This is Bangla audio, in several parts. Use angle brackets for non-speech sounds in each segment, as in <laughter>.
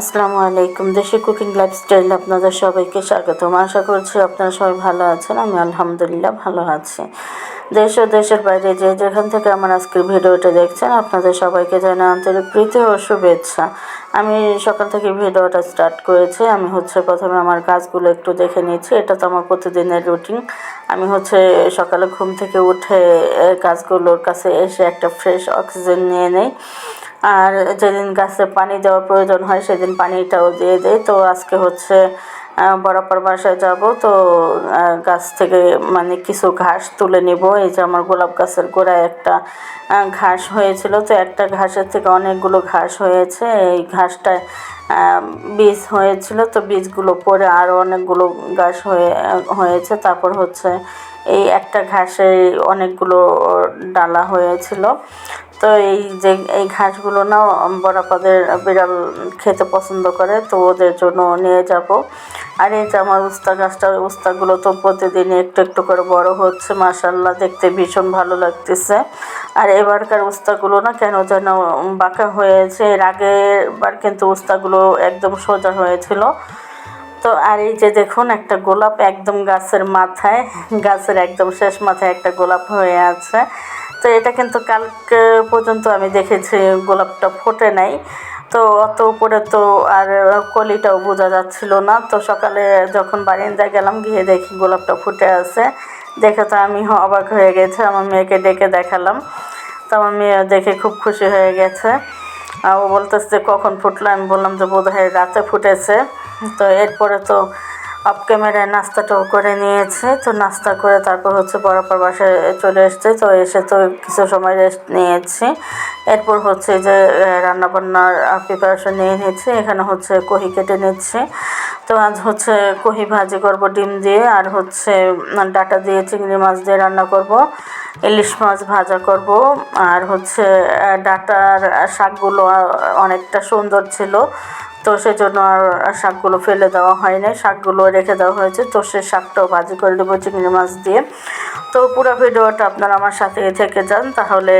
আসসালামু আলাইকুম। দেশি কুকিং লাইফস্টাইল আপনাদের সবাইকে স্বাগতম। আশা করছি আপনারা সবাই ভালো আছেন। আমি আলহামদুলিল্লাহ ভালো আছি। দেশ ও দেশের বাইরে যে যেখান থেকে আমার আজকের ভিডিওটা দেখছেন, আপনাদের সবাইকে জানাই আন্তরিক প্রীতি ও শুভেচ্ছা। আমি সকাল থেকে ভিডিওটা স্টার্ট করেছি। আমি হচ্ছে প্রথমে আমার কাজগুলো একটু দেখে নিয়েছি। এটা তো আমার প্রতিদিনের রুটিন আমি হচ্ছে সকালে ঘুম থেকে উঠে কাজগুলোর কাছে এসে একটা ফ্রেশ অক্সিজেন নিয়ে নেই। আর যেদিন গাছে পানি দেওয়ার প্রয়োজন হয়, সেদিন পানিটাও দিয়ে দেয় তো আজকে হচ্ছে বরাবর বাসায় যাব। তো গাছ থেকে মানে কিছু ঘাস তুলে নিব। এই যে আমার গোলাপ গাছের গোড়ায় একটা ঘাস হয়েছিল। তো একটা ঘাসের থেকে অনেকগুলো ঘাস হয়েছে। এই ঘাসটায় বীজ হয়েছিল। তো বীজগুলো পরে আরও অনেকগুলো ঘাস হয়ে, হয়েছে। তারপর হচ্ছে, এই একটা ঘাসে অনেকগুলো ডালা হয়েছিল। তো এই যে, এই ঘাসগুলো না বরাপাদের বিড়াল খেতে পছন্দ করে, তো ওদের জন্য নিয়ে যাব। আর এই যে আমার উস্তা গাছটা উস্তাগুলো তো প্রতিদিন একটু একটু করে বড় হচ্ছে মাসাল্লাহ দেখতে ভীষণ ভালো লাগতেছে। আর এবারকার উস্তাগুলো না কেন যেন বাঁকা হয়েছে, এর আগেরবার কিন্তু উস্তাগুলো একদম সোজা হয়েছিল। তো আর এই যে দেখুন, একটা গোলাপ একদম গাছের মাথায়, গাছের একদম শেষ মাথায় একটা গোলাপ হয়ে আছে। তো এটা কিন্তু কালকে পর্যন্ত আমি দেখেছি, গোলাপটা ফোটে নাই। তো অত উপরে তো আর কলিটাও বোঝা যাচ্ছিল না। তো সকালে যখন বারিন্দায় গেলাম, গিয়ে দেখি গোলাপটা ফুটে আছে। দেখে তো আমি অবাক হয়ে গেছে, আমার মেয়েকে ডেকে দেখালাম। তো আমার মেয়ে দেখে খুব খুশি হয়ে গেছে। ও বলতেছে, কখন ফুটলো? আমি বললাম যে বোধ হয় রাতে ফুটেছে। তো এরপরে তো অফ ক্যামেরায় নাস্তাটাও করে নিয়েছে। তো নাস্তা করে তারপর হচ্ছে বরাবর বাসায় চলে এসছে। তো এসে তো কিছু সময় রেস্ট নিয়েছি। এরপর হচ্ছে যে রান্নাবান্নার প্রিপারেশন নিয়ে নিচ্ছি এখানে হচ্ছে কহি কেটে নিচ্ছি। তো আজ হচ্ছে কহি ভাজি করব ডিম দিয়ে, আর হচ্ছে ডাটা দিয়ে চিংড়ি মাছ দিয়ে রান্না করব। ইলিশ মাছ ভাজা করব। আর হচ্ছে ডাটার শাকগুলো অনেকটা সুন্দর ছিল। তো সেজন্য আর শাকগুলো ফেলে দেওয়া হয় শাকগুলো রেখে দেওয়া হয়েছে, তো সে শাকটাও ভাজি করে দেবো চিংড়ি মাছ দিয়ে। তো পুরো ভিডিওটা আপনারা আমার সাথে থেকে যান, তাহলে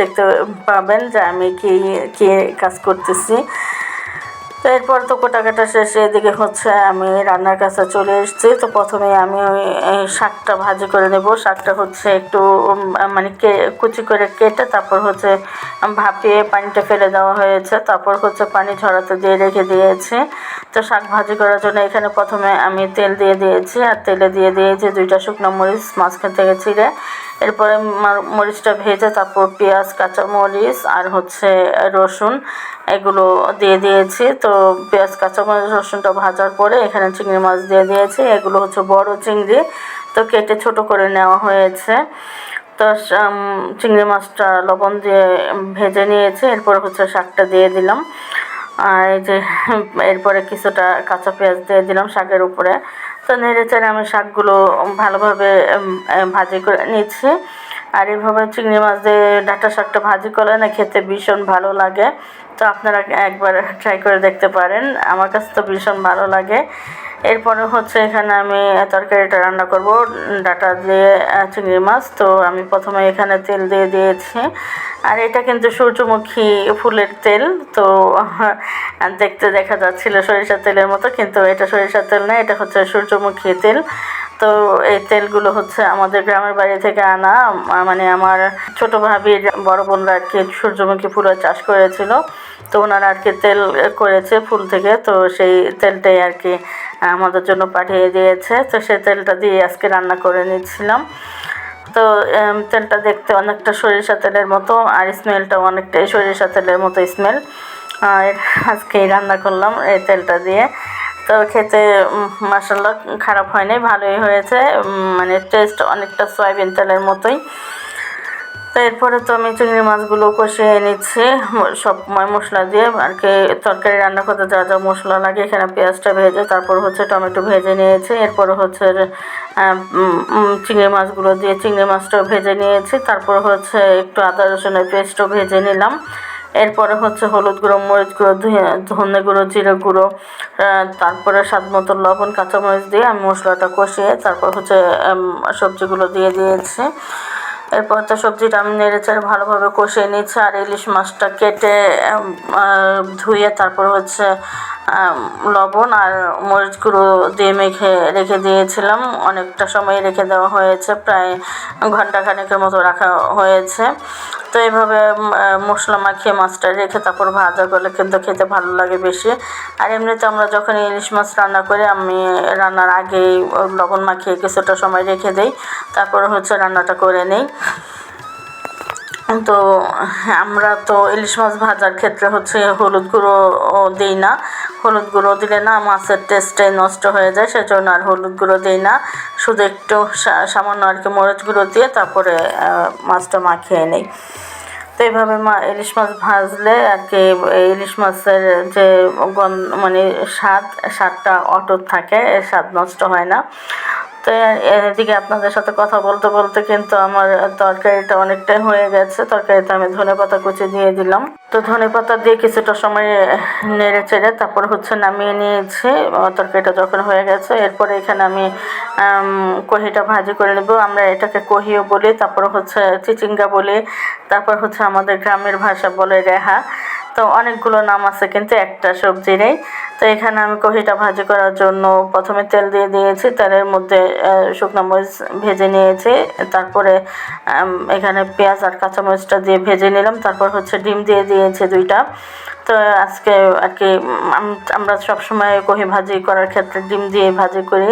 দেখতে পাবেন যে আমি কি কি কাজ করতেছি। তো এরপর তো কোটাকাটা শেষে এদিকে হচ্ছে আমি রান্নার কাছে চলে এসেছি। তো প্রথমে আমি ওই শাকটা ভাজি করে নেব। শাকটা হচ্ছে একটু মানে কে, কুচি করে কেটে তারপর হচ্ছে ভাপিয়ে পানিটা ফেলে দেওয়া হয়েছে। তারপর হচ্ছে পানি ঝরাতে দিয়ে রেখে দিয়েছি। তো শাক ভাজি করার জন্য এখানে প্রথমে আমি তেল দিয়ে দিয়েছি। আর তেলে দিয়ে দিয়েছি দুইটা শুকনো মরিচ, মাঝখান থেকে ছিঁড়ে। এরপরে মরিচটা ভেজে তারপর পেঁয়াজ কাঁচা মরিচ আর হচ্ছে রসুন। এগুলো দিয়ে দিয়েছি। তো পেঁয়াজ, কাঁচামরিচ, রসুনটা ভাজার পরে এখানে চিংড়ি মাছ দিয়ে দিয়েছি। এগুলো হচ্ছে বড় চিংড়ি। তো কেটে ছোট করে নেওয়া হয়েছে। তো চিংড়ি মাছটা লবণ দিয়ে ভেজে নিয়েছি। এরপর হচ্ছে শাকটা দিয়ে দিলাম। আর এই যে, এরপরে কিছুটা কাঁচা পেঁয়াজ দিয়ে দিলাম শাকের উপরে। তো নেড়ে চেড়ে আমি শাকগুলো ভালোভাবে ভাজি করে নিচ্ছি। আর এইভাবে চিংড়ি মাছ দিয়ে ডাঁটা শাকটা ভাজি করলে না খেতে ভীষণ ভালো লাগে। তো আপনারা একবার ট্রাই করে দেখতে পারেন। আমার কাছে তো ভীষণ ভালো লাগে। এরপরে হচ্ছে এখানে আমি তরকারিটা রান্না করব, ডাটা দিয়ে চিংড়ি মাছ। তো আমি প্রথমে এখানে তেল দিয়ে দিয়েছি। আর এটা কিন্তু সূর্যমুখী ফুলের তেল। তো <laughs> দেখতে দেখা যাচ্ছিল সরিষার তেলের মতো, কিন্তু এটা সরিষার তেল না, এটা হচ্ছে সূর্যমুখী তেল। তো এই তেলগুলো হচ্ছে আমাদের গ্রামের বাড়ি থেকে আনা। মানে আমার ছোট ভাবির বড় বোনরা আর কি সূর্যমুখী ফুলের চাষ করেছিল, তো ওনারা আর কি তেল করেছে ফুল থেকে, তো সেই তেলটাই আর কি আমাদের জন্য পাঠিয়ে দিয়েছে। তো সেই তেলটা দিয়ে আজকে রান্না করে নিচ্ছিলাম। তো তেলটা দেখতে অনেকটা সরিষা তেলের মতো, আর স্মেলটাও অনেকটাই সরিষা তেলের মতো স্মেল। আর আজকেই রান্না করলাম এই তেলটা দিয়ে। তো খেতে মাসাল্লাহ খারাপ হয়নি, ভালোই হয়েছে। মানে টেস্ট অনেকটা সয়াবিন তেলের মতোই। তো এরপরে তো আমি চিংড়ি মাছগুলো কষিয়ে নিচ্ছি সব মশলা দিয়ে। আর কি, তরকারি রান্না করতে যা যা মশলা লাগে, এখানে পেঁয়াজটা ভেজে, তারপর হচ্ছে টমেটো ভেজে নিয়েছি। এরপর হচ্ছে চিংড়ি মাছগুলো দিয়ে চিংড়ি মাছটাও ভেজে নিয়েছি। তারপর হচ্ছে একটু আদা রসুনের পেস্টও ভেজে নিলাম। এরপরে হচ্ছে হলুদ গুঁড়ো, মরিচ গুঁড়ো ধনে গুঁড়ো, জিরে গুঁড়ো তারপরে স্বাদ মতো লবণ, কাঁচামরিচ দিয়ে আমি মশলাটা কষিয়ে তারপর হচ্ছে সবজিগুলো দিয়ে দিয়েছি। এরপর তো সবজিটা আমি নেড়ে চেড়ে ভালোভাবে কষিয়ে নিচ্ছি আর ইলিশ মাছটা কেটে ধুয়ে তারপর হচ্ছে লবণ আর মরিচ গুঁড়ো দিয়ে মেখে রেখে দিয়েছিলাম। অনেকটা সময় রেখে দেওয়া হয়েছে, প্রায় ঘণ্টা খানেকের মতো রাখা হয়েছে। তো এইভাবে মশলা মাখিয়ে মাছটা রেখে তারপর ভাজা করলে কিন্তু খেতে ভালো লাগে বেশি। আর এমনিতে আমরা যখন ইলিশ মাছ রান্না করি, আমি রান্নার আগে লবণ মাখিয়ে কিছুটা সময় রেখে দেই, তারপর হচ্ছে রান্নাটা করে নেই। তো আমরা তো ইলিশ মাছ ভাজার ক্ষেত্রে হচ্ছে হলুদ গুঁড়ো দিই না। হলুদ গুঁড়ো দিলে না মাছের টেস্টটাই নষ্ট হয়ে যায়, সেজন্য আর হলুদ গুঁড়ো দিই না। শুধু একটু সামান্য আর কি মরিচ গুঁড়ো দিয়ে তারপরে মাছটা মাখিয়ে নিই। তো এইভাবে মা, ইলিশ মাছ ভাজলে আর কি ইলিশ মাছের যে গন্ধ মানে স্বাদ, স্বাদটা অটুট থাকে স্বাদ নষ্ট হয় না। তো এদিকে আপনাদের সাথে কথা বলতে বলতে কিন্তু আমার তরকারিটা অনেকটাই হয়ে গেছে। তরকারিতে আমি ধনে পাতা কুচি দিয়ে দিলাম। তো ধনে পাতা দিয়ে কিছুটা সময় নেড়ে চেড়ে তারপর হচ্ছে নামিয়ে নিয়েছি। তরকারিটা যখন হয়ে গেছে, এরপরে এখানে আমি, কহিটা ভাজি করে নেব। আমরা এটাকে কহিও বলি, তারপর হচ্ছে চিচিঙ্গা বলি, তারপর হচ্ছে আমাদের গ্রামের ভাষা বলে রেহা। তো অনেকগুলো নাম আছে, কিন্তু একটা সবজি নেই। তো এখানে আমি কহিটা ভাজি করার জন্য প্রথমে তেল দিয়ে দিয়েছি, তেলের মধ্যে শুকনো মরিচ ভেজে নিয়েছি। তারপরে এখানে পেঁয়াজ আর কাঁচামরিচটা দিয়ে ভেজে নিলাম। তারপর হচ্ছে ডিম দিয়ে দিয়েছি দুইটা। তো আজকে আর কি আমরা সব আমরা সবসময় কহি ভাজি করার ক্ষেত্রে ডিম দিয়ে ভাজি করি।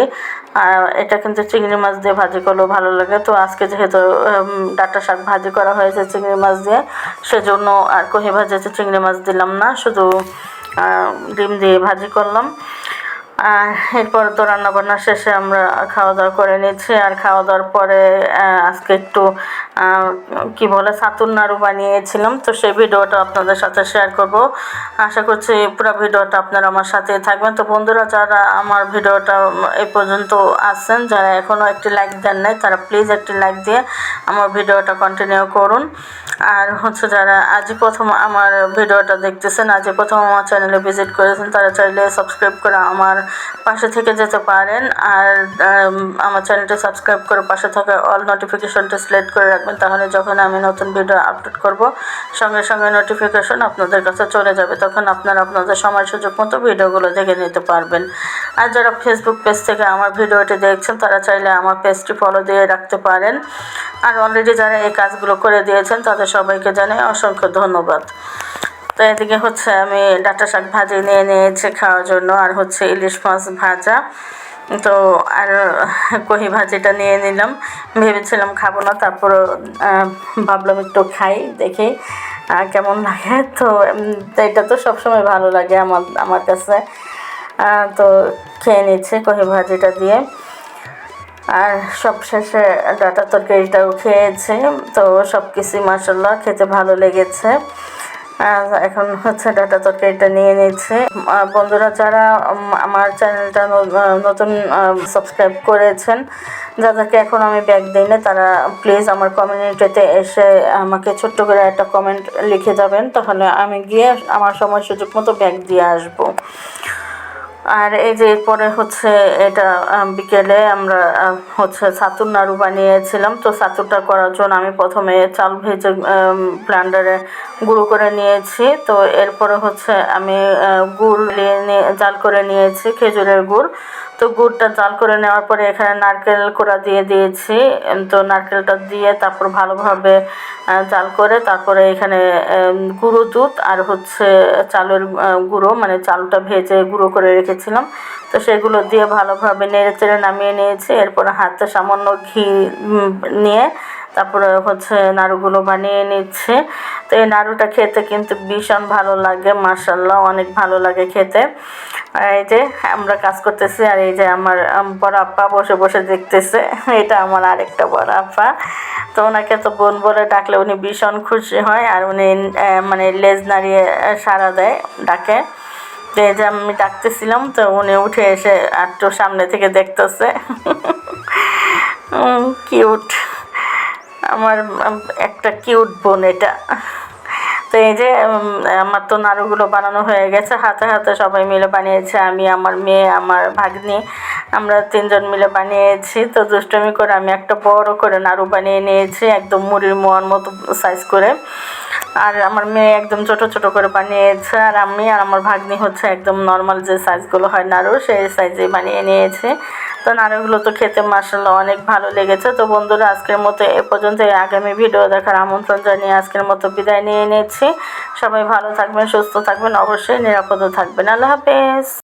আর এটা কিন্তু চিংড়ি মাছ দিয়ে ভাজি করলেও ভালো লাগে। তো আজকে যেহেতু ডাঁটা শাক ভাজি করা হয়েছে চিংড়ি মাছ দিয়ে, সেজন্য আর কহি ভাজিতে চিংড়ি মাছ দিলাম না, শুধু ডিম দিয়ে ভাজি করলাম। আর এরপর তো রান্নাবান্না শেষে আমরা খাওয়া দাওয়া করে নিয়েছি আর খাওয়া দাওয়ার পরে আজকে একটু কি বলে ছাতুর নাড়ু বানিয়েছিলাম। তো সেই ভিডিওটা আপনাদের সাথে শেয়ার করব। আশা করছি পুরো ভিডিওটা আপনারা আমার সাথে থাকবেন। তো বন্ধুরা, যারা আমার ভিডিওটা এই পর্যন্ত আসছেন যারা এখনও একটি লাইক দেন নাই, তারা প্লিজ একটি লাইক দিয়ে আমার ভিডিওটা কন্টিনিউ করুন। আর হচ্ছে যারা আজই প্রথম আমার ভিডিওটা দেখতেছেন, আজই প্রথম আমার চ্যানেলে ভিজিট করেছেন, তারা চাইলে সাবস্ক্রাইব করে আমার পাশে থেকে যেতে পারেন আর আমার চ্যানেলটা সাবস্ক্রাইব করে পাশে থাকা অল নোটিফিকেশনটা সিলেক্ট করে রাখবেন, তাহলে যখন আমি নতুন ভিডিও আপলোড করব, সঙ্গে সঙ্গে নোটিফিকেশন আপনাদের কাছে চলে যাবে, তখন আপনারা আপনাদের সময় সুযোগ মতো ভিডিওগুলো দেখে নিতে পারবেন। আর যারা ফেসবুক পেজ থেকে আমার ভিডিওটি দেখছেন, তারা চাইলে আমার পেজটি ফলো দিয়ে রাখতে পারেন। আর অলরেডি যারা এই কাজগুলো করে দিয়েছেন, তাদের সবাইকে জানাই অসংখ্য ধন্যবাদ। তো এদিকে হচ্ছে আমি ডাঁটা শাক ভাজি নিয়ে নিয়েছি খাওয়ার জন্য, আর হচ্ছে ইলিশ মাছ ভাজা। তো আর কহি ভাজিটা নিয়ে নিলাম। ভেবেছিলাম খাব না, তারপর ভাবলাম একটু খাই, দেখি কেমন লাগে। তো এটা তো সবসময় ভালো লাগে আমার আমার কাছে। তো খেয়ে নিচ্ছে কহি ভাজিটা দিয়ে। আর সব শেষে ডাটা তরকারিটাও খেয়েছে। তো সব কিছুই মাসাল্লাহ খেতে ভালো লেগেছে। এখন হচ্ছে ডাটা তরকারিটা নিয়ে নিচ্ছে। বন্ধুরা যারা আমার চ্যানেলটা নতুন সাবস্ক্রাইব করেছেন, যাদেরকে এখন আমি ব্যাগ দিই না, তারা প্লিজ আমার কমিউনিটিতে এসে আমাকে ছোট্ট করে একটা কমেন্ট লিখে যাবেন। তাহলে আমি গিয়ে আমার সময় সুযোগ মতো ব্যাগ দিয়ে আসব। আর এই যে এরপরে হচ্ছে এটা বিকেলে আমরা হচ্ছে সাতুর নাড়ু বানিয়েছিলাম। তো সাতুরটা করার জন্য আমি প্রথমে চাল ভেজে ব্লান্ডারে গুঁড়ো করে নিয়েছি। তো এরপরে হচ্ছে আমি গুড় নিয়ে জাল করে নিয়েছি, খেজুরের গুড়। তো গুড়টা জাল করে নেওয়ার পরে এখানে নারকেল কোড়া দিয়ে দিয়েছি। তো নারকেলটা দিয়ে তারপর ভালোভাবে জাল করে তারপরে এখানে গুঁড়ো দুধ আর হচ্ছে চালের গুঁড়ো মানে চালটা ভেজে গুঁড়ো করে রেখেছিলাম। তো সেগুলো দিয়ে ভালোভাবে নেড়ে চেড়ে নামিয়ে নিয়েছি। এরপর হাতে সামান্য ঘি নিয়ে তারপরে হচ্ছে নাড়ুগুলো বানিয়ে নিচ্ছে। তো এই নাড়ুটা খেতে কিন্তু ভীষণ ভালো লাগে মার্শাল্লাহ অনেক ভালো লাগে খেতে। এই যে আমরা কাজ করতেছি আর এই যে আমার আম, বড় আপা বসে বসে দেখতেছে এটা আমার আরেকটা বড় আপা। তো ওনাকে তো বোন বলে ডাকলে উনি ভীষণ খুশি হয় আর উনি মানে লেজ নাড়িয়ে সাড়া দেয় ডাকে। তো এই যে আমি ডাকতেছিলাম তো উনি উঠে এসে একটু সামনে থেকে দেখতেছে। <laughs> কিউট আমার একটা কিউট বোন এটা। তো এই যে আমার তো নাড়ুগুলো বানানো হয়ে গেছে, হাতে হাতে সবাই মিলে বানিয়েছে, আমি, আমার মেয়ে, আমার ভাগ্নি, আমরা তিনজন মিলে বানিয়েছি। তো দুষ্টমি করে আমি একটা বড় করে নাড়ু বানিয়ে নিয়েছি, একদম মুড়ির মোয়ার মতো সাইজ করে। আর আমার মেয়ে একদম ছোট ছোট করে বানিয়েছে, আর আমি আর আমার ভাগ্নি হচ্ছে একদম নর্মাল যে সাইজগুলো হয় নাড়ু, সেই সাইজে বানিয়ে নিয়েছে। তো নাড়ুগুলো তো খেতে মাসাল্লাহ অনেক ভালো লেগেছে। তো বন্ধুরা, আজকের মতো এ পর্যন্ত আগামী ভিডিও দেখার আমন্ত্রণ জানিয়ে আজকের মতো বিদায় নিয়ে নিচ্ছি। সবাই ভালো থাকবেন, সুস্থ থাকবেন, অবশ্যই নিরাপদ থাকবেন। আল্লাহ হাফেজ।